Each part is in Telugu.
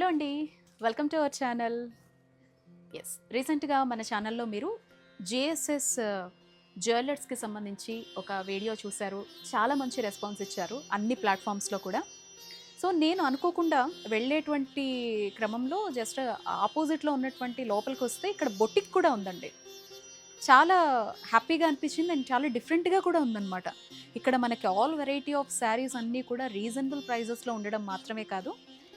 హలో అండి. Welcome to our channel. Yes రీసెంట్గా మన ఛానల్లో మీరు జేఎస్ఎస్ uh, జ్యువెలర్స్కి సంబంధించి ఒక వీడియో చూశారు. చాలా మంచి రెస్పాన్స్ ఇచ్చారు అన్ని ప్లాట్ఫామ్స్లో కూడా. సో నేను అనుకోకుండా వెళ్ళేటువంటి క్రమంలో జస్ట్ ఆపోజిట్లో ఉన్నటువంటి లోపలికి వస్తే ఇక్కడ బొటిక్ కూడా ఉందండి. చాలా హ్యాపీగా అనిపించింది అండ్ చాలా డిఫరెంట్గా కూడా ఉందన్నమాట. ఇక్కడ మనకి ఆల్ వెరైటీ ఆఫ్ శారీస్ అన్నీ కూడా రీజనబుల్ ప్రైజెస్లో ఉండడం మాత్రమే కాదు.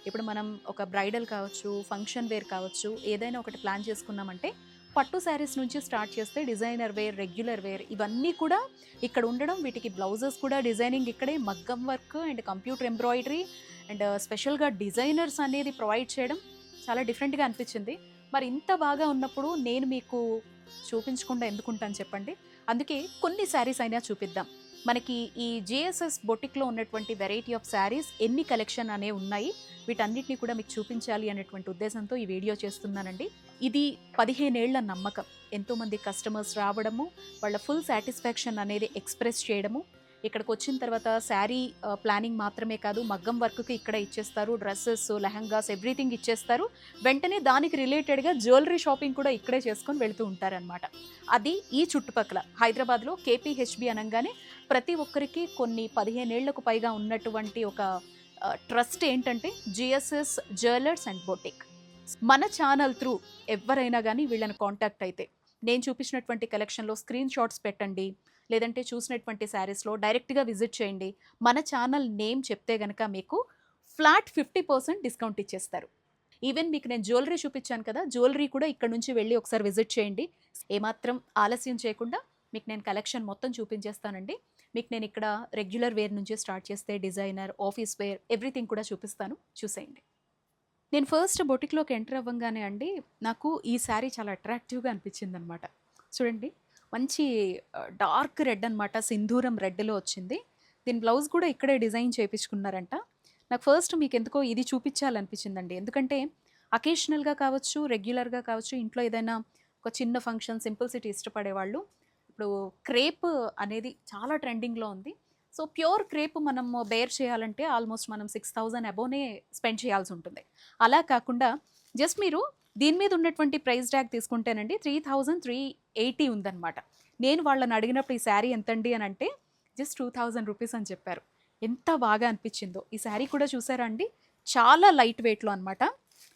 ఇప్పుడు మనం ఒక బ్రైడల్ కావచ్చు ఫంక్షన్ వేర్ కావచ్చు ఏదైనా ఒకటి ప్లాన్ చేసుకున్నామంటే పట్టు శారీస్ నుంచి స్టార్ట్ చేస్తే డిజైనర్ వేర్ రెగ్యులర్ వేర్ ఇవన్నీ కూడా ఇక్కడ ఉండడం వీటికి బ్లౌజెస్ కూడా డిజైనింగ్ ఇక్కడే మగ్గం work and computer embroidery and స్పెషల్గా డిజైనర్స్ అనేది ప్రొవైడ్ చేయడం చాలా డిఫరెంట్గా అనిపించింది. మరి ఇంత బాగా ఉన్నప్పుడు నేను మీకు చూపించకుండా ఎందుకుంటాను చెప్పండి? అందుకే కొన్ని శారీస్ అయినా చూపిద్దాం. మనకి ఈ జేఎస్ఎస్ బొటిక్లో ఉన్నటువంటి వెరైటీ ఆఫ్ శారీస్ ఎన్ని కలెక్షన్ అనే ఉన్నాయి. వీటన్నిటిని కూడా మీకు చూపించాలి అనేటువంటి ఉద్దేశంతో ఈ వీడియో చేస్తున్నానండి. ఇది పదిహేనేళ్ళ నమ్మకం. ఎంతోమంది కస్టమర్స్ రావడము వాళ్ళ ఫుల్ సాటిస్ఫాక్షన్ అనేది ఎక్స్ప్రెస్ చేయడము ఇక్కడికి వచ్చిన తర్వాత శారీ ప్లానింగ్ మాత్రమే కాదు మగ్గం వర్క్కి ఇక్కడ ఇచ్చేస్తారు డ్రెస్సెస్ లెహంగాస్ ఎవ్రీథింగ్ ఇచ్చేస్తారు. వెంటనే దానికి రిలేటెడ్గా జ్యువెలరీ షాపింగ్ కూడా ఇక్కడే చేసుకొని వెళుతూ ఉంటారనమాట అది ఈ చుట్టుపక్కల హైదరాబాద్లో కేపీహెచ్బి అనగానే ప్రతి ఒక్కరికి కొన్ని పదిహేనేళ్ళకు పైగా ఉన్నటువంటి ఒక ట్రస్ట్ ఏంటంటే జిఎస్ఎస్ జ్యువెలర్స్ అండ్ బొటిక్. మన ఛానల్ త్రూ ఎవరైనా కానీ వీళ్ళని కాంటాక్ట్ అయితే నేను చూపించినటువంటి కలెక్షన్లో స్క్రీన్ షాట్స్ పెట్టండి లేదంటే చూసినటువంటి శారీస్లో డైరెక్ట్గా విజిట్ చేయండి. మన ఛానల్ నేమ్ చెప్తే కనుక మీకు ఫ్లాట్ ఫిఫ్టీ పర్సెంట్ డిస్కౌంట్ ఇచ్చేస్తారు. ఈవెన్ మీకు నేను జ్యువెలరీ చూపించాను కదా జ్యువెలరీ కూడా ఇక్కడ నుంచి వెళ్ళి ఒకసారి విజిట్ చేయండి. ఏమాత్రం ఆలస్యం చేయకుండా మీకు నేను కలెక్షన్ మొత్తం చూపించేస్తానండి. మీకు నేను ఇక్కడ రెగ్యులర్ వేర్ నుంచి స్టార్ట్ చేస్తే డిజైనర్ ఆఫీస్ వేర్ ఎవ్రీథింగ్ కూడా చూపిస్తాను. చూసేయండి. నేను ఫస్ట్ బొటిక్లోకి ఎంటర్ అవ్వగానే అండి నాకు ఈ శారీ చాలా అట్రాక్టివ్గా అనిపించింది అనమాట చూడండి. మంచి డార్క్ రెడ్ అనమాట సింధూరం రెడ్లో వచ్చింది. దీని బ్లౌజ్ కూడా ఇక్కడే డిజైన్ చేయించుకున్నారంట నాకు ఫస్ట్ మీకు ఎందుకో ఇది చూపించాలనిపించిందండి. ఎందుకంటే అకేషనల్గా కావచ్చు రెగ్యులర్గా కావచ్చు ఇంట్లో ఏదైనా ఒక చిన్న ఫంక్షన్ సింపుల్సిటీ ఇష్టపడే వాళ్ళు ఇప్పుడు క్రేప్ అనేది చాలా ట్రెండింగ్లో ఉంది. సో ప్యూర్ క్రేప్ మనం బేర్ చేయాలంటే ఆల్మోస్ట్ మనం సిక్స్ థౌజండ్ అబోనే స్పెండ్ చేయాల్సి ఉంటుంది. అలా కాకుండా జస్ట్ మీరు దీని మీద ఉన్నటువంటి ప్రైస్ ట్యాగ్ తీసుకుంటేనండి త్రీ థౌజండ్ త్రీ ఎయిటీ ఉందన్నమాట. నేను వాళ్ళని అడిగినప్పుడు ఈ శారీ ఎంతండి అని అంటే జస్ట్ టూ థౌజండ్ రూపీస్ అని చెప్పారు. ఎంత బాగా అనిపించిందో. ఈ శారీ కూడా చూసారా అండి? చాలా లైట్ వెయిట్లో అనమాట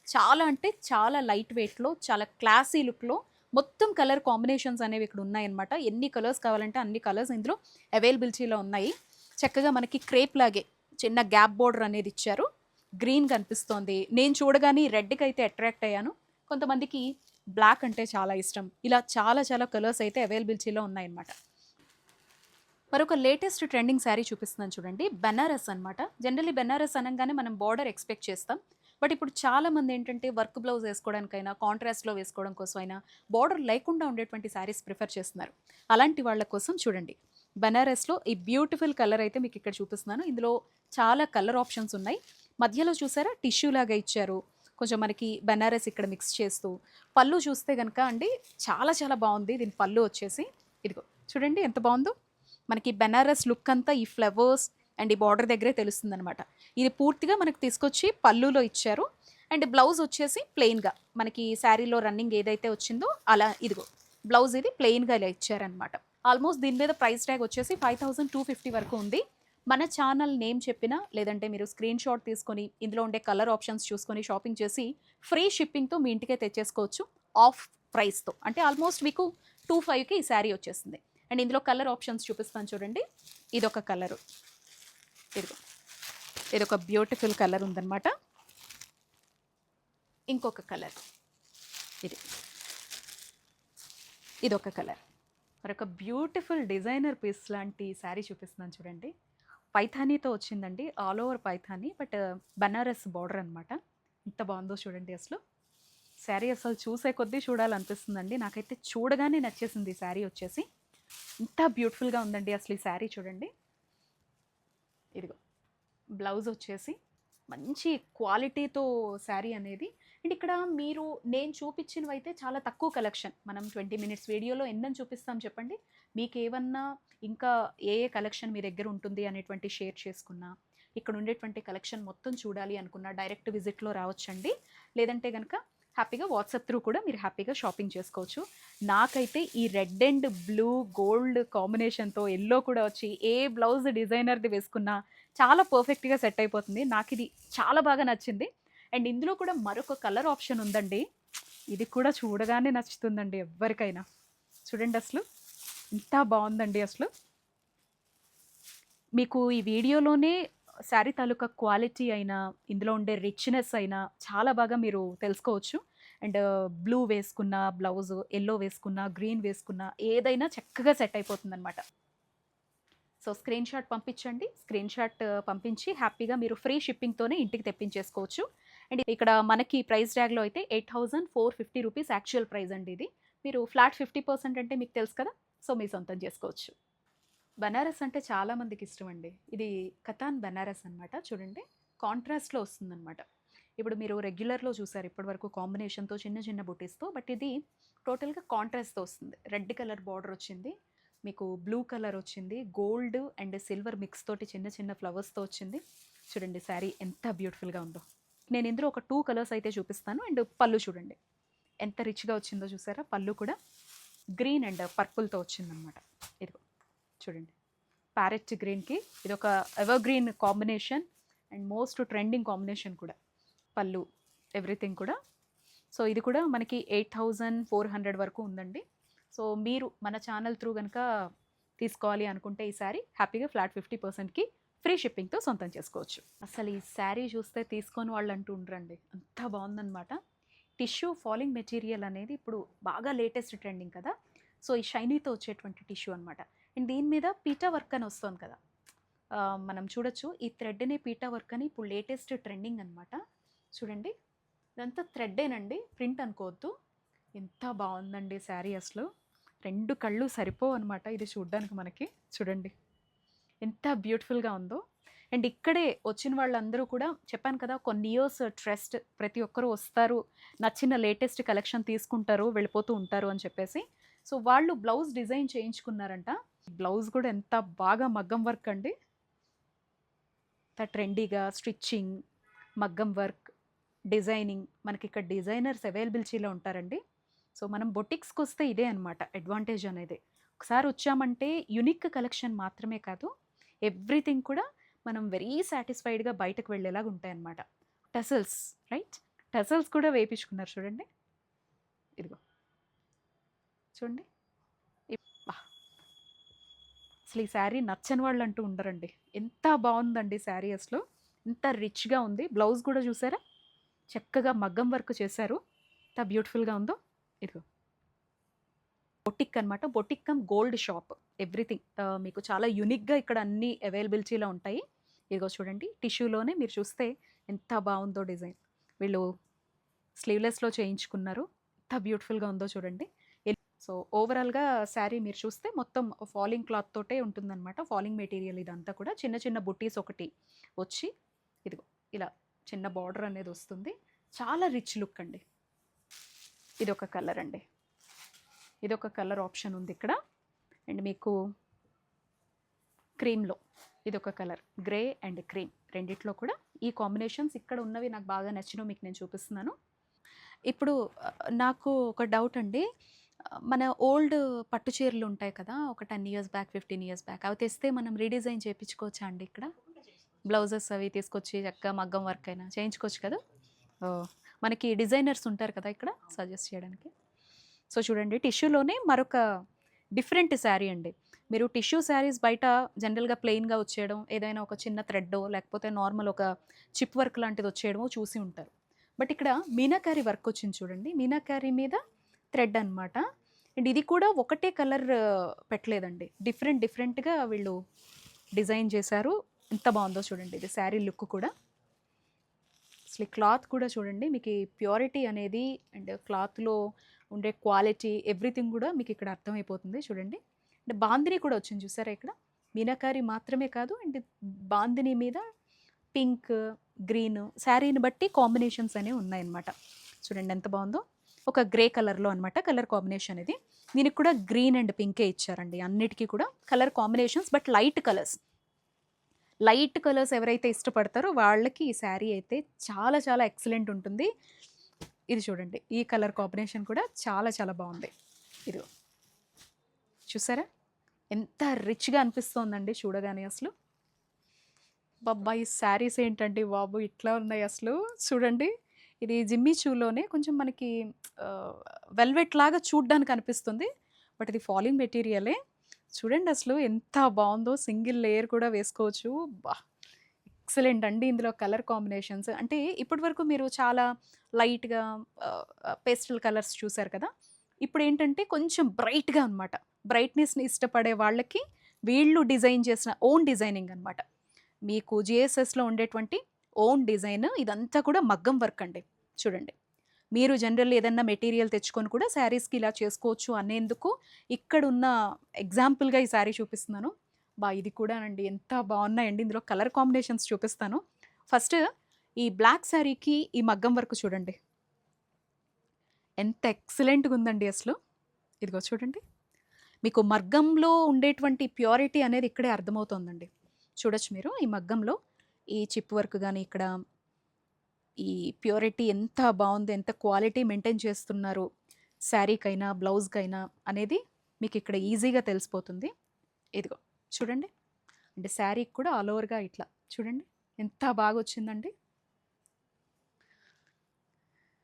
చాలా అంటే చాలా లైట్ వెయిట్లో చాలా క్లాసీ లుక్లో మొత్తం కలర్ కాంబినేషన్స్ అనేవి ఇక్కడ ఉన్నాయన్నమాట. ఎన్ని కలర్స్ కావాలంటే అన్ని కలర్స్ ఇందులో అవైలబిలిటీలో ఉన్నాయి. చక్కగా మనకి క్రేప్ లాగే చిన్న గ్యాప్ బోర్డర్ అనేది ఇచ్చారు. గ్రీన్ కనిపిస్తోంది. నేను చూడగానే రెడ్కి అయితే అట్రాక్ట్ అయ్యాను. కొంతమందికి బ్లాక్ అంటే చాలా ఇష్టం. ఇలా చాలా చాలా కలర్స్ అయితే అవైలబిలిటీలో ఉన్నాయన్నమాట. మరొక లేటెస్ట్ ట్రెండింగ్ శారీ చూపిస్తున్నాను చూడండి. బెనారస్ అనమాట జనరలీ బెనారస్ అనగానే మనం బార్డర్ ఎక్స్పెక్ట్ చేస్తాం. బట్ ఇప్పుడు చాలామంది ఏంటంటే వర్క్ బ్లౌజ్ వేసుకోవడానికైనా కాంట్రాస్ట్లో వేసుకోవడం కోసం అయినా బార్డర్ లేకుండా ఉండేటువంటి శారీస్ ప్రిఫర్ చేస్తున్నారు. అలాంటి వాళ్ళ కోసం చూడండి. బెనారస్లో ఈ బ్యూటిఫుల్ కలర్ అయితే మీకు ఇక్కడ చూపిస్తున్నాను. ఇందులో చాలా కలర్ ఆప్షన్స్ ఉన్నాయి. మధ్యలో చూసారా? టిష్యూ లాగా ఇచ్చారు. కొంచెం మనకి బెనారస్ ఇక్కడ మిక్స్ చేస్తూ పళ్ళు చూస్తే కనుక అండి చాలా చాలా బాగుంది. దీని పళ్ళు వచ్చేసి ఇదిగో చూడండి ఎంత బాగుందో. మనకి బెనారస్ లుక్ అంతా ఈ ఫ్లవర్స్ అండ్ ఈ బార్డర్ దగ్గరే తెలుస్తుంది అనమాట ఇది పూర్తిగా మనకు తీసుకొచ్చి పళ్ళులో ఇచ్చారు. అండ్ బ్లౌజ్ వచ్చేసి ప్లెయిన్గా మనకి శారీలో రన్నింగ్ ఏదైతే వచ్చిందో అలా ఇదిగో బ్లౌజ్ ఇది ప్లెయిన్గా ఇలా ఇచ్చారనమాట ఆల్మోస్ట్ దీని మీద ప్రైస్ ట్యాగ్ వచ్చేసి ఫైవ్ థౌసండ్ టూ ఫిఫ్టీ వరకు ఉంది. మన ఛానల్ నేమ్ చెప్పినా లేదంటే మీరు స్క్రీన్ షాట్ తీసుకొని ఇందులో ఉండే కలర్ ఆప్షన్స్ చూసుకొని షాపింగ్ చేసి ఫ్రీ షిప్పింగ్తో మీ ఇంటికే తెచ్చేసుకోవచ్చు. ఆఫ్ ప్రైస్తో. అంటే ఆల్మోస్ట్ మీకు టూ ఫైవ్కి ఈ శారీ వచ్చేసింది. అండ్ ఇందులో కలర్ ఆప్షన్స్ చూపిస్తాను చూడండి. ఇదొక కలరు. ఇదిగో. ఇదొక బ్యూటిఫుల్ కలర్ ఉందన్నమాట. ఇంకొక కలర్. ఇది. ఇదొక కలర్. మరొక బ్యూటిఫుల్ డిజైనర్ పీస్ లాంటి శారీ చూపిస్తున్నాను చూడండి. పైథానీతో వచ్చిందండి. All over Paithani but Banaras border అనమాట ఎంత బాగుందో చూడండి అసలు. శారీ అసలు చూసే కొద్దీ చూడాలనిపిస్తుందండి. నాకైతే చూడగానే నచ్చేసింది ఈ శారీ వచ్చేసి. ఇంత బ్యూటిఫుల్గా ఉందండి అసలు ఈ శారీ చూడండి. ఇదిగో బ్లౌజ్ వచ్చేసి మంచి క్వాలిటీతో శారీ అనేది. అండ్ ఇక్కడ మీరు నేను చూపించినవి అయితే చాలా తక్కువ కలెక్షన్ మనం ట్వంటీ మినిట్స్ వీడియోలో ఎన్నని చూపిస్తాం చెప్పండి? మీకేమన్నా ఇంకా ఏ ఏ కలెక్షన్ మీ దగ్గర ఉంటుంది అనేటువంటి షేర్ చేసుకున్నా ఇక్కడ ఉండేటువంటి కలెక్షన్ మొత్తం చూడాలి అనుకున్నా డైరెక్ట్ విజిట్లో రావచ్చండి. లేదంటే కనుక హ్యాపీగా వాట్సాప్ త్రూ కూడా మీరు హ్యాపీగా షాపింగ్ చేసుకోవచ్చు. నాకైతే ఈ రెడ్ అండ్ బ్లూ గోల్డ్ కాంబినేషన్తో ఎల్లో కూడా వచ్చి ఏ బ్లౌజ్ డిజైనర్ది వేసుకున్నా చాలా పర్ఫెక్ట్గా సెట్ అయిపోతుంది. నాకు ఇది చాలా బాగా నచ్చింది. అండ్ ఇందులో కూడా మరొక కలర్ ఆప్షన్ ఉందండి. ఇది కూడా చూడగానే నచ్చుతుందండి ఎవరికైనా చూడండి అసలు. ఎంత బాగుందండి అసలు. మీకు ఈ వీడియోలోనే శారీ తాలూకా క్వాలిటీ అయినా ఇందులో ఉండే రిచ్నెస్ అయినా చాలా బాగా మీరు తెలుసుకోవచ్చు. అండ్ బ్లూ వేసుకున్న బ్లౌజ్ ఎల్లో వేసుకున్న గ్రీన్ వేసుకున్న ఏదైనా చక్కగా సెట్ అయిపోతుందన్నమాట. సో స్క్రీన్ షాట్ పంపించండి. స్క్రీన్ షాట్ పంపించి హ్యాపీగా మీరు ఫ్రీ షిప్పింగ్తోనే ఇంటికి తెప్పించేసుకోవచ్చు. అండ్ ఇక్కడ మనకి ప్రైస్ ట్యాగ్లో అయితే eight thousand four fifty rupees actual price అండి ఇది. మీరు ఫ్లాట్ ఫిఫ్టీ పర్సెంట్ అంటే మీకు తెలుసు కదా? సో మీ సొంతం చేసుకోవచ్చు. బనారస్ అంటే చాలామందికి ఇష్టం అండి ఇది కథాన్ బనారస్ అన్నమాట. చూడండి కాంట్రాస్ట్లో వస్తుందన్నమాట. ఇప్పుడు మీరు రెగ్యులర్లో చూసారు ఇప్పటివరకు కాంబినేషన్తో చిన్న చిన్న బుటీస్తో బట్ ఇది టోటల్గా కాంట్రాస్ట్తో వస్తుంది. రెడ్ కలర్ బార్డర్ వచ్చింది మీకు బ్లూ కలర్ వచ్చింది గోల్డ్ అండ్ సిల్వర్ మిక్స్ తోటి చిన్న చిన్న ఫ్లవర్స్తో వచ్చింది. చూడండి శారీ ఎంత బ్యూటిఫుల్గా ఉందో. నేను ఇందులో ఒక టూ కలర్స్ అయితే చూపిస్తాను. అండ్ పళ్ళు చూడండి ఎంత రిచ్గా వచ్చిందో చూసారా? పళ్ళు కూడా. గ్రీన్ అండ్ పర్పుల్తో వచ్చిందనమాట ఇదిగో చూడండి. ప్యారెట్ గ్రీన్కి ఇది ఒక evergreen combination and most trending combination కూడా. పళ్ళు ఎవ్రీథింగ్ కూడా. సో ఇది కూడా మనకి ఎయిట్ థౌజండ్ ఫోర్ హండ్రెడ్ వరకు ఉందండి. సో మీరు మన ఛానల్ త్రూ కనుక తీసుకోవాలి అనుకుంటే ఈ శారీ హ్యాపీగా ఫ్లాట్ ఫిఫ్టీ పర్సెంట్కి ఫ్రీ షిప్పింగ్తో సొంతం చేసుకోవచ్చు. అసలు ఈ శారీ చూస్తే తీసుకొని వాళ్ళు అంటూ ఉండరండి. అంత బాగుందన్నమాట. టిష్యూ ఫాలింగ్ మెటీరియల్ అనేది ఇప్పుడు బాగా లేటెస్ట్ ట్రెండింగ్ కదా. సో ఈ షైనీతో వచ్చేటువంటి టిష్యూ అనమాట అండ్ దీని మీద పీటా వర్క్ అని వస్తుంది కదా. మనం చూడొచ్చు. ఈ థ్రెడ్నే పీటా వర్క్ అని ఇప్పుడు లేటెస్ట్ ట్రెండింగ్ అనమాట చూడండి. ఇదంతా థ్రెడ్డేనండి ప్రింట్ అనుకోవద్దు. ఎంత బాగుందండి శారీ అసలు. రెండు కళ్ళు సరిపోవు అనమాట ఇది చూడ్డానికి మనకి. చూడండి. ఎంత బ్యూటిఫుల్గా ఉందో. అండ్ ఇక్కడే వచ్చిన వాళ్ళందరూ కూడా చెప్పాను కదా కొన్ని ఇయర్స్ ట్రస్ట్ ప్రతి ఒక్కరూ వస్తారు నచ్చిన లేటెస్ట్ కలెక్షన్ తీసుకుంటారు వెళ్ళిపోతూ ఉంటారు అని చెప్పేసి. సో వాళ్ళు బ్లౌజ్ డిజైన్ చేయించుకున్నారంట. బ్లౌజ్ కూడా ఎంత బాగా మగ్గం వర్క్ అండి. ట్రెండీగా స్టిచ్చింగ్ మగ్గం వర్క్ డిజైనింగ్ మనకి ఇక్కడ డిజైనర్స్ అవైలబిలిటీలో ఉంటారండి. సో మనం బొటిక్స్కి వస్తే ఇదే అనమాట అడ్వాంటేజ్ అనేది. ఒకసారి వచ్చామంటే యునిక్ కలెక్షన్ మాత్రమే కాదు ఎవ్రీథింగ్ కూడా మనం వెరీ సాటిస్ఫైడ్గా బయటకు వెళ్ళేలాగా ఉంటాయన్నమాట. టసల్స్ రైట్ టసల్స్ కూడా వేయించుకున్నారు చూడండి. ఇదిగో. చూడండి. అసలు ఈ శారీ నచ్చని వాళ్ళు అంటూ ఉండరండి. ఎంత బాగుందండి శారీ అసలు. ఎంత రిచ్గా ఉంది. బ్లౌజ్ కూడా చూసారా? చక్కగా మగ్గం వర్క్ చేశారు. ఎంత బ్యూటిఫుల్గా ఉందో. ఇదిగో. బొటిక్ అనమాట boutique cum gold shop. Everything మీకు చాలా యునిక్గా ఇక్కడ అన్ని అవైలబిలిటీలో ఉంటాయి. ఇదిగో చూడండి టిష్యూలోనే మీరు చూస్తే ఎంత బాగుందో డిజైన్. వీళ్ళు స్లీవ్లెస్లో చేయించుకున్నారు. ఎంత బ్యూటిఫుల్గా ఉందో చూడండి. సో ఓవరాల్గా శారీ మీరు చూస్తే మొత్తం ఫాలింగ్ క్లాత్ తోటే ఉంటుందన్నమాట. ఫాలింగ్ మెటీరియల్ ఇదంతా కూడా. చిన్న చిన్న బుట్టీస్ ఒకటి వచ్చి ఇదిగో ఇలా చిన్న బార్డర్ అనేది వస్తుంది. చాలా రిచ్ లుక్ అండి. ఇది ఒక కలర్ అండి. ఇది ఒక కలర్ ఆప్షన్ ఉంది ఇక్కడ. అండ్ మీకు క్రీమ్లో ఇది ఒక కలర్. Grey and cream. రెండిట్లో కూడా ఈ కాంబినేషన్స్ ఇక్కడ ఉన్నవి నాకు బాగా నచ్చినవి మీకు నేను చూపిస్తున్నాను. ఇప్పుడు నాకు ఒక డౌట్ అండి. మన ఓల్డ్ పట్టు చీరలు ఉంటాయి కదా ఒక ten years back fifteen years back అవి తెస్తే మనం రీడిజైన్ చేయించుకోవచ్చా అండి ఇక్కడ? బ్లౌజెస్ అవి తీసుకొచ్చి చక్కగా మగ్గం వర్క్ అయినా చేయించుకోవచ్చు కదా? ఓ, మనకి డిజైనర్స్ ఉంటారు కదా ఇక్కడ సజెస్ట్ చేయడానికి. సో చూడండి టిష్యూలోనే మరొక డిఫరెంట్ శారీ అండి. మీరు టిష్యూ శారీస్ బయట జనరల్గా ప్లెయిన్గా వచ్చేయడం ఏదైనా ఒక చిన్న థ్రెడ్డో లేకపోతే నార్మల్ ఒక చిప్ వర్క్ లాంటిది వచ్చేయడమో చూసి ఉంటారు. బట్ ఇక్కడ మీనాకారి వర్క్ వచ్చింది చూడండి. మీనాకారి మీద థ్రెడ్ అన్నమాట. అండ్ ఇది కూడా ఒకటే కలర్ పెట్టలేదండి. డిఫరెంట్ డిఫరెంట్గా వీళ్ళు డిజైన్ చేశారు. ఎంత బాగుందో చూడండి ఇది శారీ లుక్ కూడా. అసలు ఈ క్లాత్ కూడా చూడండి మీకు ప్యూరిటీ అనేది అండ్ క్లాత్లో ఉండే క్వాలిటీ ఎవ్రీథింగ్ కూడా మీకు ఇక్కడ అర్థమైపోతుంది చూడండి. అండ్ బాందిని కూడా వచ్చింది చూసారా ఇక్కడ? మీనాకారి మాత్రమే కాదు అండ్ బాందిని మీద పింక్ గ్రీన్ శారీని బట్టి కాంబినేషన్స్ అనేవి ఉన్నాయన్నమాట. చూడండి ఎంత బాగుందో. ఒక గ్రే కలర్లో అనమాట కలర్ కాంబినేషన్ ఇది దీనికి కూడా గ్రీన్ అండ్ పింకే ఇచ్చారండి. అన్నిటికీ కూడా colour combinations but light colours. Light colours ఎవరైతే ఇష్టపడతారో వాళ్ళకి ఈ శారీ అయితే చాలా చాలా ఎక్సలెంట్ ఉంటుంది. ఇది చూడండి. ఈ కలర్ కాంబినేషన్ కూడా చాలా చాలా బాగుంది. ఇది చూసారా? ఎంత రిచ్గా అనిపిస్తోందండి చూడగానే అసలు. బాబా ఈ శారీస్ ఏంటండి బాబు? ఇట్లా ఉన్నాయి అసలు. చూడండి ఇది జిమ్మి చూలోనే కొంచెం మనకి వెల్వెట్ లాగా చూడ్డానికి అనిపిస్తుంది. బట్ ఇది ఫాలింగ్ మెటీరియలే. చూడండి అసలు ఎంత బాగుందో సింగిల్ లేయర్ కూడా వేసుకోవచ్చు. బా ఎక్సలెంట్ అండి ఇందులో కలర్ కాంబినేషన్స్. అంటే ఇప్పటి వరకు మీరు చాలా లైట్గా పేస్టల్ కలర్స్ చూసారు కదా? ఇప్పుడు ఏంటంటే కొంచెం బ్రైట్గా అనమాట బ్రైట్నెస్ని ఇష్టపడే వాళ్ళకి వీళ్ళు డిజైన్ చేసిన ఓన్ డిజైనింగ్ అనమాట మీకు జిఎస్ఎస్లో ఉండేటువంటి ఓన్ డిజైన్ ఇదంతా కూడా మగ్గం వర్క్ అండి. చూడండి. మీరు జనరల్ ఏదన్నా మెటీరియల్ తెచ్చుకొని కూడా శారీస్కి ఇలా చేసుకోవచ్చు అనేందుకు ఇక్కడ ఉన్న ఎగ్జాంపుల్గా ఈ శారీ చూపిస్తున్నాను. బా ఇది కూడా అండి. ఎంత బాగున్నాయండి. ఇందులో కలర్ కాంబినేషన్స్ చూపిస్తాను. ఫస్ట్ ఈ బ్లాక్ శారీకి ఈ మగ్గం వర్క్ చూడండి. ఎంత ఎక్సలెంట్గా ఉందండి అసలు. ఇదిగో చూడండి. మీకు మగ్గంలో ఉండేటువంటి ప్యూరిటీ అనేది ఇక్కడే అర్థమవుతోందండి. చూడొచ్చు మీరు ఈ మగ్గంలో ఈ చిప్ వర్క్ కానీ ఇక్కడ ఈ ప్యూరిటీ ఎంత బాగుంది ఎంత క్వాలిటీ మెయింటైన్ చేస్తున్నారు శారీకైనా బ్లౌజ్కైనా అనేది మీకు ఇక్కడ ఈజీగా తెలిసిపోతుంది. ఇదిగో చూడండి. అంటే శారీకి కూడా ఆల్ ఓవర్గా ఇట్లా చూడండి ఎంత బాగా వచ్చిందండి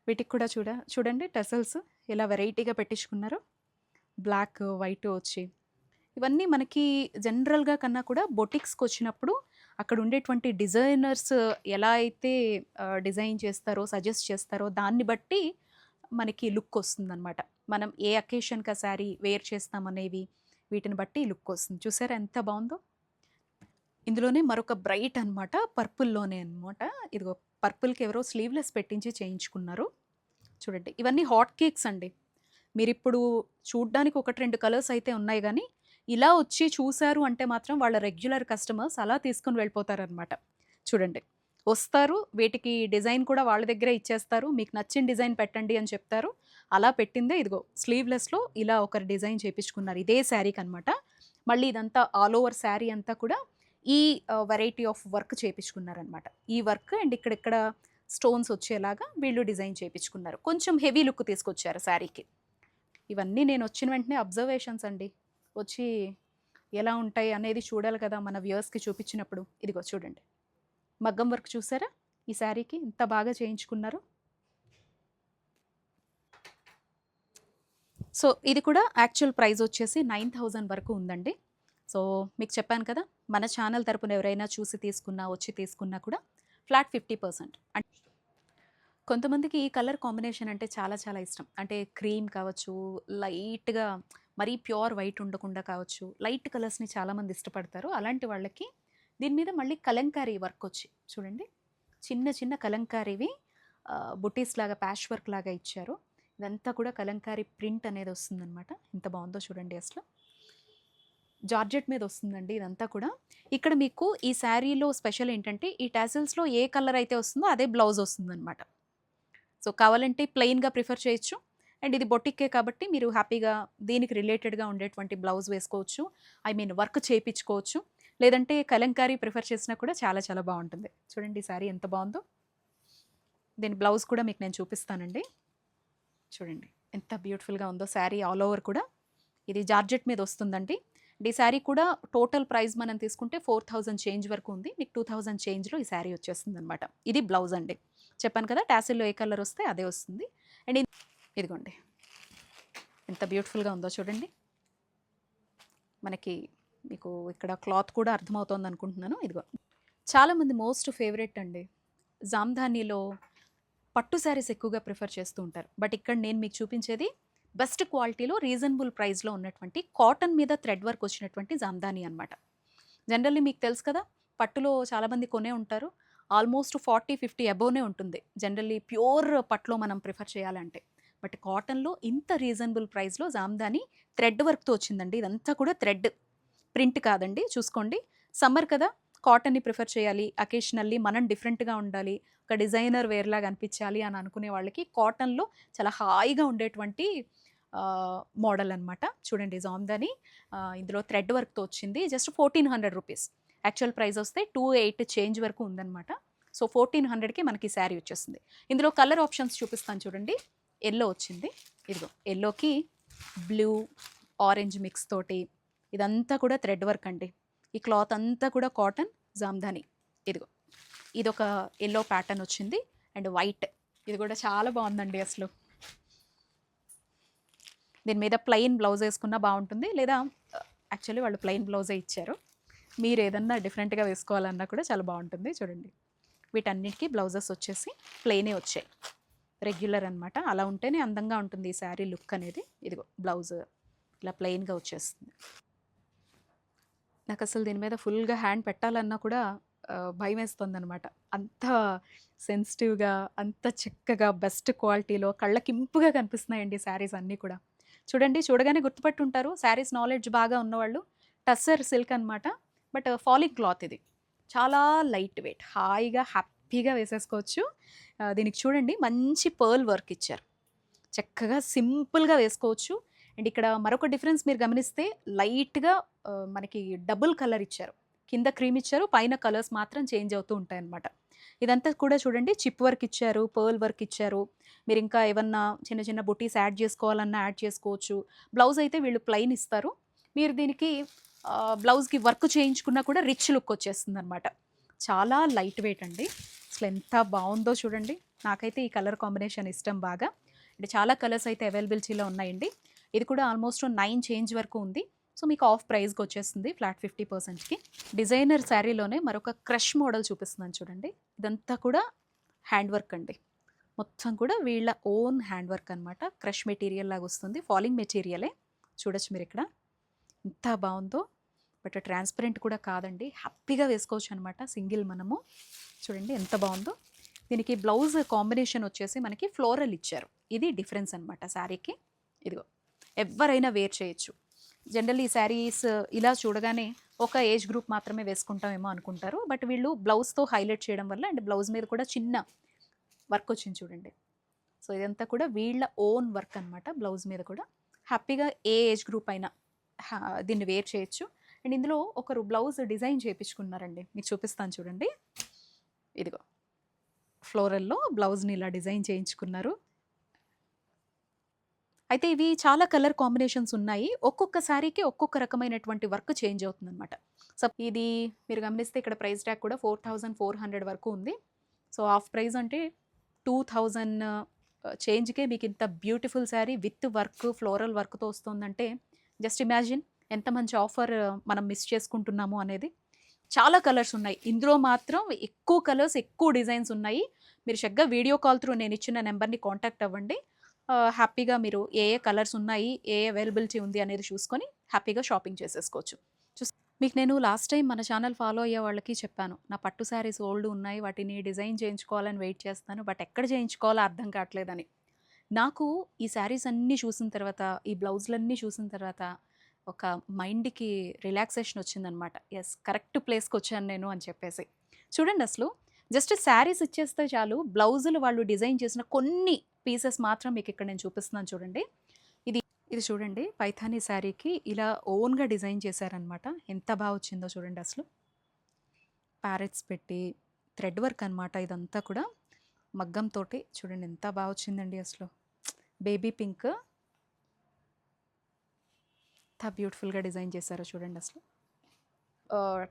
వీటికి కూడా చూడ చూడండి టెసల్స్ ఎలా వెరైటీగా పెట్టించుకున్నారు. బ్లాక్ వైట్ వచ్చి. ఇవన్నీ మనకి జనరల్గా కన్నా కూడా బొటిక్స్కి వచ్చినప్పుడు అక్కడ ఉండేటువంటి డిజైనర్స్ ఎలా అయితే డిజైన్ చేస్తారో సజెస్ట్ చేస్తారో దాన్ని బట్టి మనకి లుక్ వస్తుందన్నమాట. మనం ఏ అకేషన్కి ఆ శారీ వేర్ చేస్తామనేవి వీటిని బట్టి లుక్ వస్తుంది. చూసారా ఎంత బాగుందో? ఇందులోనే మరొక బ్రైట్ అనమాట పర్పుల్లోనే అనమాట ఇదిగో పర్పుల్కి ఎవరో స్లీవ్లెస్ పెట్టించి చేయించుకున్నారు. చూడండి ఇవన్నీ హాట్ కేక్స్ అండి. మీరు ఇప్పుడు చూడ్డానికి ఒకటి రెండు కలర్స్ అయితే ఉన్నాయి కానీ ఇలా వచ్చి చూశారు అంటే మాత్రం వాళ్ళ రెగ్యులర్ కస్టమర్స్ అలా తీసుకుని వెళ్ళిపోతారనమాట. చూడండి. వస్తారు వీటికి డిజైన్ కూడా వాళ్ళ దగ్గరే ఇచ్చేస్తారు మీకు నచ్చిన డిజైన్ పెట్టండి అని చెప్తారు. అలా పెట్టిందే ఇదిగో స్లీవ్లెస్లో ఇలా ఒకరు డిజైన్ చేయించుకున్నారు ఇదే శారీకి అనమాట మళ్ళీ ఇదంతా ఆల్ ఓవర్ శారీ అంతా కూడా ఈ వెరైటీ ఆఫ్ వర్క్ చేయించుకున్నారనమాట ఈ వర్క్ అండ్ ఇక్కడిక్కడ స్టోన్స్ వచ్చేలాగా వీళ్ళు డిజైన్ చేయించుకున్నారు కొంచెం హెవీ లుక్ తీసుకొచ్చారు శారీకి. ఇవన్నీ నేను వచ్చిన వెంటనే అబ్జర్వేషన్స్ అండి. వచ్చి ఎలా ఉంటాయి అనేది చూడాలి కదా మన వ్యూవర్స్కి చూపించినప్పుడు. ఇదిగో చూడండి. మగ్గం వర్క్ చూసారా? ఈ శారీకి ఇంత బాగా చేయించుకున్నారు. సో ఇది కూడా యాక్చువల్ ప్రైస్ వచ్చేసి నైన్ థౌజండ్ వరకు ఉందండి. సో మీకు చెప్పాను కదా మన ఛానల్ తరపున ఎవరైనా చూసి తీసుకున్నా వచ్చి తీసుకున్నా కూడా ఫ్లాట్ ఫిఫ్టీ పర్సెంట్ కొంతమందికి ఈ కలర్ కాంబినేషన్ అంటే చాలా చాలా ఇష్టం. అంటే క్రీమ్ కావచ్చు లైట్గా మరీ ప్యూర్ వైట్ ఉండకుండా కావచ్చు లైట్ కలర్స్ని చాలామంది ఇష్టపడతారు. అలాంటి వాళ్ళకి దీని మీద మళ్ళీ కలంకారీ వర్క్ వచ్చి చూడండి. చిన్న చిన్న కలంకారీవి బుటీస్ లాగా ప్యాష్ వర్క్ లాగా ఇచ్చారు. ఇదంతా కూడా కలంకారీ ప్రింట్ అనేది వస్తుందన్నమాట. ఎంత బాగుందో చూడండి అసలు. జార్జెట్ మీద వస్తుందండి ఇదంతా కూడా. ఇక్కడ మీకు ఈ శారీలో స్పెషల్ ఏంటంటే ఈ టాసిల్స్లో ఏ కలర్ అయితే వస్తుందో అదే బ్లౌజ్ వస్తుందన్నమాట. సో కావాలంటే ప్లెయిన్గా ప్రిఫర్ చేయొచ్చు. అండ్ ఇది బొటిక్కే కాబట్టి మీరు హ్యాపీగా దీనికి రిలేటెడ్గా ఉండేటువంటి బ్లౌజ్ వేసుకోవచ్చు. ఐ మీన్ వర్క్ చేయించుకోవచ్చు. లేదంటే కలంకారీ ప్రిఫర్ చేసినా కూడా చాలా చాలా బాగుంటుంది. చూడండి ఈ శారీ ఎంత బాగుందో. దీని బ్లౌజ్ కూడా మీకు నేను చూపిస్తానండి. చూడండి ఎంత బ్యూటిఫుల్గా ఉందో శారీ ఆల్ ఓవర్ కూడా. ఇది జార్జెట్ మీద వస్తుందండి. ఈ శారీ కూడా టోటల్ ప్రైస్ మనం తీసుకుంటే ఫోర్ థౌజండ్ చేంజ్ వరకు ఉంది. మీకు టూ థౌజండ్ చేంజ్లో ఈ శారీ వచ్చేస్తుంది అనమాట ఇది బ్లౌజ్ అండి. చెప్పాను కదా ట్యాసిల్లో ఏ కలర్ వస్తే అదే వస్తుంది. అండ్ ఇదిగోండి. ఎంత బ్యూటిఫుల్గా ఉందో చూడండి. మనకి మీకు ఇక్కడ క్లాత్ కూడా అర్థమవుతోంది అనుకుంటున్నాను ఇదిగో. చాలామంది మోస్ట్ ఫేవరెట్ అండి. జామ్ధానీలో పట్టు శారీస్ ఎక్కువగా ప్రిఫర్ చేస్తూ ఉంటారు. బట్ ఇక్కడ నేను మీకు చూపించేది బెస్ట్ క్వాలిటీలో రీజనబుల్ ప్రైస్లో ఉన్నటువంటి కాటన్ మీద థ్రెడ్ వర్క్ వచ్చినటువంటి జామ్దాని అనమాట జనరల్లీ మీకు తెలుసు కదా పట్టులో చాలామంది కొనే ఉంటారు. ఆల్మోస్ట్ ఫార్టీ ఫిఫ్టీ అబోవ్నే ఉంటుంది. జనరల్లీ ప్యూర్ పట్లో మనం ప్రిఫర్ చేయాలంటే. బట్ కాటన్లో ఇంత రీజనబుల్ ప్రైస్లో జామ్దాని థ్రెడ్ వర్క్తో వచ్చిందండి. ఇదంతా కూడా థ్రెడ్. ప్రింట్ కాదండి. చూసుకోండి. సమ్మర్ కదా కాటన్ని ప్రిఫర్ చేయాలి. అకేషనల్లీ మనం డిఫరెంట్గా ఉండాలి. ఒక డిజైనర్ వేర్లాగా అనిపించాలి అని అనుకునే వాళ్ళకి కాటన్లో చాలా హాయిగా ఉండేటువంటి మోడల్ అనమాట చూడండి జామ్దాని. ఇందులో థ్రెడ్ వర్క్తో వచ్చింది. Just fourteen hundred rupees. Actual price వస్తే టూ ఎయిట్ చేంజ్ వరకు ఉందన్నమాట. సో ఫోర్టీన్ హండ్రెడ్కి మనకి శారీ వచ్చేస్తుంది. ఇందులో కలర్ ఆప్షన్స్ చూపిస్తాను చూడండి. ఎల్లో వచ్చింది. ఇదిగో ఎల్లోకి బ్లూ ఆరెంజ్ మిక్స్ తోటి ఇదంతా కూడా థ్రెడ్ వర్క్ అండి. ఈ క్లాత్ అంతా కూడా కాటన్ జామ్దాని. ఇదిగో ఇది ఒక ఎల్లో ప్యాటర్న్ వచ్చింది. And white. ఇది కూడా చాలా బాగుందండి అసలు. దీని మీద ప్లెయిన్ బ్లౌజ్ వేసుకున్నా బాగుంటుంది. లేదా యాక్చువల్లీ వాళ్ళు ప్లెయిన్ బ్లౌజే ఇచ్చారు. మీరు ఏదన్నా డిఫరెంట్గా వేసుకోవాలన్నా కూడా చాలా బాగుంటుంది. చూడండి. వీటన్నిటికీ బ్లౌజెస్ వచ్చేసి ప్లెయినే వచ్చాయి. రెగ్యులర్ అన్నమాట. అలా ఉంటేనే అందంగా ఉంటుంది ఈ శారీ లుక్ అనేది. ఇదిగో బ్లౌజ్ ఇలా ప్లెయిన్గా వచ్చేస్తుంది. నాకు అసలు దీని మీద ఫుల్గా హ్యాండ్ పెట్టాలన్నా కూడా భయం వేస్తుంది అనమాట అంత సెన్సిటివ్గా అంత చక్కగా బెస్ట్ క్వాలిటీలో కళ్ళకింపుగా కనిపిస్తున్నాయండి శారీస్ అన్నీ కూడా. చూడండి చూడగానే గుర్తుపట్టుంటారు. శారీస్ నాలెడ్జ్ బాగా ఉన్నవాళ్ళు. టస్సర్ సిల్క్ అనమాట బట్ ఫాలింగ్ క్లాత్ ఇది. చాలా లైట్ వెయిట్ హాయిగా హ్యాపీగా వేసేసుకోవచ్చు. దీనికి చూడండి మంచి పర్ల్ వర్క్ ఇచ్చారు. చక్కగా సింపుల్గా వేసుకోవచ్చు. అండ్ ఇక్కడ మరొక డిఫరెన్స్ మీరు గమనిస్తే లైట్గా మనకి డబుల్ కలర్ ఇచ్చారు. కింద క్రీమ్ ఇచ్చారు పైన కలర్స్ మాత్రం చేంజ్ అవుతూ ఉంటాయన్నమాట. ఇదంతా కూడా చూడండి చిప్ వర్క్ ఇచ్చారు పర్ల్ వర్క్ ఇచ్చారు. మీరు ఇంకా ఏమన్నా చిన్న చిన్న బుటీస్ యాడ్ చేసుకోవాలన్నా యాడ్ చేసుకోవచ్చు. బ్లౌజ్ అయితే వీళ్ళు ప్లెయిన్ ఇస్తారు. మీరు దీనికి బ్లౌజ్కి వర్క్ చేయించుకున్నా కూడా రిచ్ లుక్ వచ్చేస్తుంది అనమాట చాలా లైట్ వెయిట్ అండి. అసలు ఎంత బాగుందో చూడండి. నాకైతే ఈ కలర్ కాంబినేషన్ ఇష్టం బాగా. అంటే చాలా కలర్స్ అయితే అవైలబిలిటీలో ఉన్నాయండి. ఇది కూడా ఆల్మోస్ట్ నైన్ చేంజ్ వరకు ఉంది. సో మీకు ఆఫ్ ప్రైస్కి వచ్చేస్తుంది ఫ్లాట్ ఫిఫ్టీ పర్సెంట్కి. డిజైనర్ శారీలోనే మరొక క్రష్ మోడల్ చూపిస్తున్నాను చూడండి. ఇదంతా కూడా హ్యాండ్ వర్క్ అండి. మొత్తం కూడా వీళ్ళ ఓన్ హ్యాండ్ వర్క్ అనమాట క్రష్ మెటీరియల్ లాగా వస్తుంది. ఫాలింగ్ మెటీరియలే. చూడొచ్చు మీరు ఇక్కడ ఎంత బాగుందో. బట్ ట్రాన్స్పరెంట్ కూడా కాదండి. హ్యాపీగా వేసుకోవచ్చు అనమాట సింగిల్ మనము. చూడండి ఎంత బాగుందో. దీనికి బ్లౌజ్ కాంబినేషన్ వచ్చేసి మనకి ఫ్లోరల్ ఇచ్చారు. ఇది డిఫరెన్స్ అనమాట శారీకి. ఇదిగో ఎవరైనా వేర్ చేయొచ్చు. జనరల్ ఈ శారీస్ ఇలా చూడగానే ఒక ఏజ్ గ్రూప్ మాత్రమే వేసుకుంటామేమో అనుకుంటారు. బట్ వీళ్ళు బ్లౌజ్తో హైలైట్ చేయడం వల్ల అండ్ బ్లౌజ్ మీద కూడా చిన్న వర్క్ వచ్చింది చూడండి. సో ఇదంతా కూడా వీళ్ళ ఓన్ వర్క్ అనమాట బ్లౌజ్ మీద కూడా. హ్యాపీగా ఏ ఏజ్ గ్రూప్ అయినా దీన్ని వేర్ చేయొచ్చు. అండ్ ఇందులో ఒకరు బ్లౌజ్ డిజైన్ చేయించుకున్నారండి మీకు చూపిస్తాను చూడండి. ఇదిగో. ఫ్లోరల్లో బ్లౌజ్ని ఇలా డిజైన్ చేయించుకున్నారు. అయితే ఇవి చాలా కలర్ కాంబినేషన్స్ ఉన్నాయి. ఒక్కొక్క శారీకి ఒక్కొక్క రకమైనటువంటి వర్క్ చేంజ్ అవుతుందన్నమాట. సో ఇది మీరు గమనిస్తే ఇక్కడ ప్రైస్ ట్యాగ్ కూడా ఫోర్ థౌజండ్ ఫోర్ హండ్రెడ్ వరకు ఉంది. సో ఆఫ్ ప్రైస్ అంటే టూ థౌజండ్ చేంజ్కే మీకు ఇంత beautiful sari with work floral వర్క్తో వస్తుందంటే జస్ట్ ఇమాజిన్ ఎంత మంచి ఆఫర్ మనం మిస్ చేసుకుంటున్నాము అనేది. చాలా కలర్స్ ఉన్నాయి. ఇందులో మాత్రం ఎక్కువ కలర్స్ ఎక్కువ డిజైన్స్ ఉన్నాయి. మీరు చక్కగా వీడియో కాల్ త్రూ నేను ఇచ్చిన నెంబర్ని కాంటాక్ట్ అవ్వండి. హ్యాపీగా మీరు ఏ ఏ కలర్స్ ఉన్నాయి ఏ అవైలబిలిటీ ఉంది అనేది చూసుకొని హ్యాపీగా షాపింగ్ చేసేసుకోవచ్చు. చూస్ మీకు నేను లాస్ట్ టైం మన ఛానల్ ఫాలో అయ్యే వాళ్ళకి చెప్పాను. నా పట్టు శారీస్ ఓల్డ్ ఉన్నాయి వాటిని డిజైన్ చేయించుకోవాలని వెయిట్ చేస్తాను బట్ ఎక్కడ చేయించుకోవాలో అర్థం కావట్లేదని. నాకు ఈ శారీస్ అన్నీ చూసిన తర్వాత ఈ బ్లౌజులన్నీ చూసిన తర్వాత ఒక మైండ్కి రిలాక్సేషన్ వచ్చిందనమాట. ఎస్ కరెక్ట్ ప్లేస్కి వచ్చాను నేను అని చెప్పేసి. చూడండి అసలు జస్ట్ శారీస్ ఇచ్చేస్తే చాలు బ్లౌజులు వాళ్ళు డిజైన్ చేసిన కొన్ని పీసెస్ మాత్రం మీకు ఇక్కడ నేను చూపిస్తున్నాను చూడండి. ఇది ఇది చూడండి పైథానీ శారీకి ఇలా ఓన్గా డిజైన్ చేశారనమాట. ఎంత బాగా వచ్చిందో చూడండి అసలు. ప్యారెట్స్ పెట్టి థ్రెడ్ వర్క్ అనమాట ఇదంతా కూడా. మగ్గంతో చూడండి ఎంత బాగా వచ్చిందండి అసలు. Baby pink. ఎంత బ్యూటిఫుల్గా డిజైన్ చేశారో చూడండి అసలు.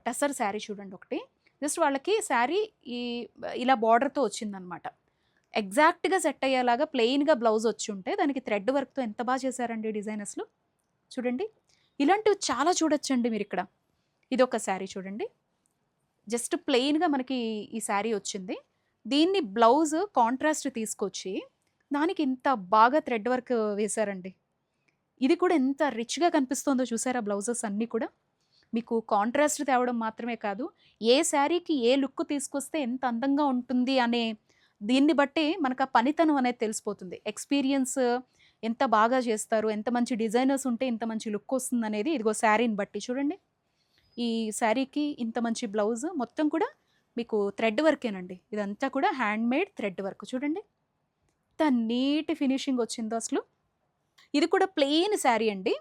టసర్ శారీ చూడండి ఒకటి. జస్ట్ వాళ్ళకి శారీ ఈ ఇలా బార్డర్తో వచ్చిందనమాట. ఎగ్జాక్ట్గా సెట్ అయ్యేలాగా ప్లెయిన్గా బ్లౌజ్ వచ్చి ఉంటే దానికి థ్రెడ్ వర్క్తో ఎంత బాగా చేశారండి డిజైన్ అసలు? చూడండి. ఇలాంటివి చాలా చూడొచ్చండి మీరు ఇక్కడ. ఇది ఒక శారీ చూడండి. జస్ట్ ప్లెయిన్గా మనకి ఈ శారీ వచ్చింది. దీన్ని బ్లౌజ్ కాంట్రాస్ట్ తీసుకొచ్చి దానికి ఇంత బాగా థ్రెడ్ వర్క్ వేశారండి. ఇది కూడా ఎంత రిచ్గా కనిపిస్తుందో చూసారా బ్లౌజెస్ అన్నీ కూడా? మీకు కాంట్రాస్ట్ తేవడం మాత్రమే కాదు ఏ శారీకి ఏ లుక్ తీసుకొస్తే ఎంత అందంగా ఉంటుంది అనే దీన్ని బట్టి మనకు ఆ పనితనం అనేది తెలిసిపోతుంది. ఎక్స్పీరియన్స్ ఎంత బాగా చేస్తారు ఎంత మంచి డిజైనర్స్ ఉంటే ఇంత మంచి లుక్ వస్తుంది అనేది ఇదిగో శారీని బట్టి చూడండి. ఈ శారీకి ఇంత మంచి బ్లౌజ్ మొత్తం కూడా మీకు థ్రెడ్ వర్కేనండి. ఇదంతా కూడా హ్యాండ్ మేడ్ థ్రెడ్ వర్క్ చూడండి. ఎంత నీట్ ఫినిషింగ్ వచ్చిందో అసలు. ఇది కూడా ప్లెయిన్ శారీ అండి.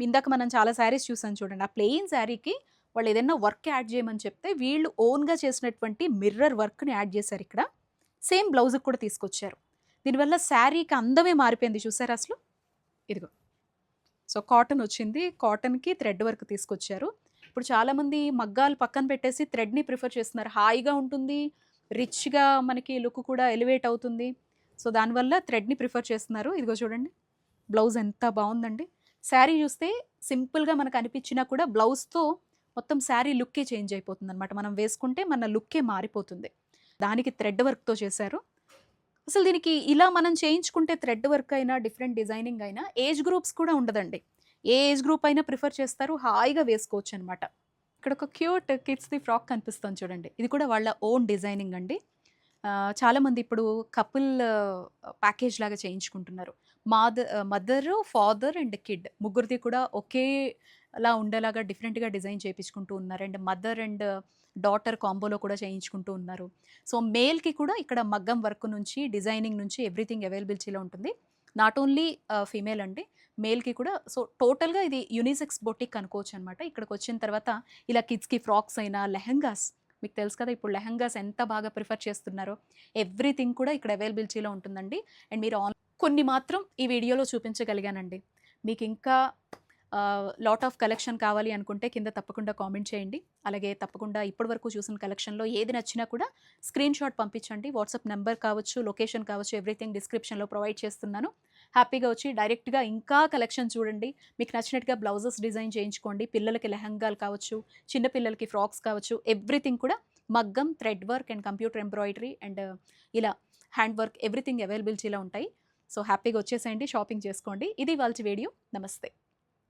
ఇందాక మనం చాలా శారీస్ చూసాం చూడండి. ఆ ప్లెయిన్ శారీకి వాళ్ళు ఏదైనా వర్క్ యాడ్ చేయమని చెప్తే వీళ్ళు ఓన్గా చేసినటువంటి మిర్రర్ వర్క్ని యాడ్ చేశారు ఇక్కడ. సేమ్ బ్లౌజ్కి కూడా తీసుకొచ్చారు. దీనివల్ల శారీకి అందమే మారిపోయింది చూసారా అసలు? ఇదిగో. సో కాటన్ వచ్చింది. కాటన్కి థ్రెడ్ వర్క్ తీసుకొచ్చారు. ఇప్పుడు చాలామంది మగ్గాలు పక్కన పెట్టేసి థ్రెడ్ని ప్రిఫర్ చేస్తున్నారు. హాయిగా ఉంటుంది. రిచ్గా మనకి లుక్ కూడా ఎలివేట్ అవుతుంది. సో దానివల్ల థ్రెడ్ని ప్రిఫర్ చేస్తున్నారు. ఇదిగో చూడండి. బ్లౌజ్ ఎంత బాగుందండి. శారీ చూస్తే సింపుల్గా మనకు అనిపించినా కూడా బ్లౌజ్తో మొత్తం శారీ లుక్కే చేంజ్ అయిపోతుంది అనమాట మనం వేసుకుంటే మన లుక్కే మారిపోతుంది. దానికి థ్రెడ్ వర్క్తో చేశారు. అసలు దీనికి ఇలా మనం చేయించుకుంటే థ్రెడ్ వర్క్ అయినా డిఫరెంట్ డిజైనింగ్ అయినా ఏజ్ గ్రూప్స్ కూడా ఉండదండి. ఏ ఏజ్ గ్రూప్ అయినా ప్రిఫర్ చేస్తారు. హాయిగా వేసుకోవచ్చు అనమాట ఇక్కడ ఒక క్యూట్ కిడ్స్ది ఫ్రాక్ కనిపిస్తుంది చూడండి. ఇది కూడా వాళ్ళ ఓన్ డిజైనింగ్ అండి. చాలామంది ఇప్పుడు కపుల్ ప్యాకేజ్ లాగా చేయించుకుంటున్నారు. మాద మదర్ ఫాదర్ అండ్ కిడ్ ముగ్గురిది కూడా ఒకేలా ఉండేలాగా డిఫరెంట్గా డిజైన్ చేయించుకుంటూ ఉన్నారు. అండ్ మదర్ అండ్ డాటర్ కాంబోలో కూడా చేయించుకుంటూ ఉన్నారు. సో మేల్కి కూడా ఇక్కడ మగ్గం వర్క్ నుంచి డిజైనింగ్ నుంచి ఎవ్రీథింగ్ అవైలబిలిటీలో ఉంటుంది. నాట్ ఓన్లీ ఫీమేల్ అండి మేల్కి కూడా. సో టోటల్గా ఇది యూనిసెక్స్ బొటిక్ అనుకోవచ్చు అనమాట ఇక్కడికి వచ్చిన తర్వాత ఇలా కిడ్స్కి ఫ్రాక్స్ అయినా లెహంగాస్ మీకు తెలుసు కదా ఇప్పుడు లెహంగాస్ ఎంత బాగా ప్రిఫర్ చేస్తున్నారో. ఎవ్రీథింగ్ కూడా ఇక్కడ అవైలబిలిటీలో ఉంటుందండి. అండ్ మీరు ఆన్ కొన్ని మాత్రం ఈ వీడియోలో చూపించగలిగానండి. మీకు ఇంకా లాట్ ఆఫ్ కలెక్షన్ కావాలి అనుకుంటే కింద తప్పకుండా కామెంట్ చేయండి. అలాగే తప్పకుండా ఇప్పటి వరకు చూసిన కలెక్షన్లో ఏది నచ్చినా కూడా స్క్రీన్ షాట్ పంపించండి. వాట్సాప్ నెంబర్ కావచ్చు లొకేషన్ కావచ్చు ఎవ్రీథింగ్ డిస్క్రిప్షన్లో ప్రొవైడ్ చేస్తున్నాను. హ్యాపీగా వచ్చి డైరెక్ట్గా ఇంకా కలెక్షన్ చూడండి. మీకు నచ్చినట్టుగా బ్లౌజెస్ డిజైన్ చేయించుకోండి. పిల్లలకి లెహంగాలు కావచ్చు చిన్నపిల్లలకి ఫ్రాక్స్ కావచ్చు ఎవ్రీథింగ్ కూడా మగ్గం thread work and computer embroidery and ఇలా హ్యాండ్ వర్క్ ఎవ్రీథింగ్ అవైలబిలిటీలో ఉంటాయి. సో హ్యాపీగా వచ్చేసేయండి షాపింగ్ చేసుకోండి. ఇది వాళ్ళ వీడియో. నమస్తే.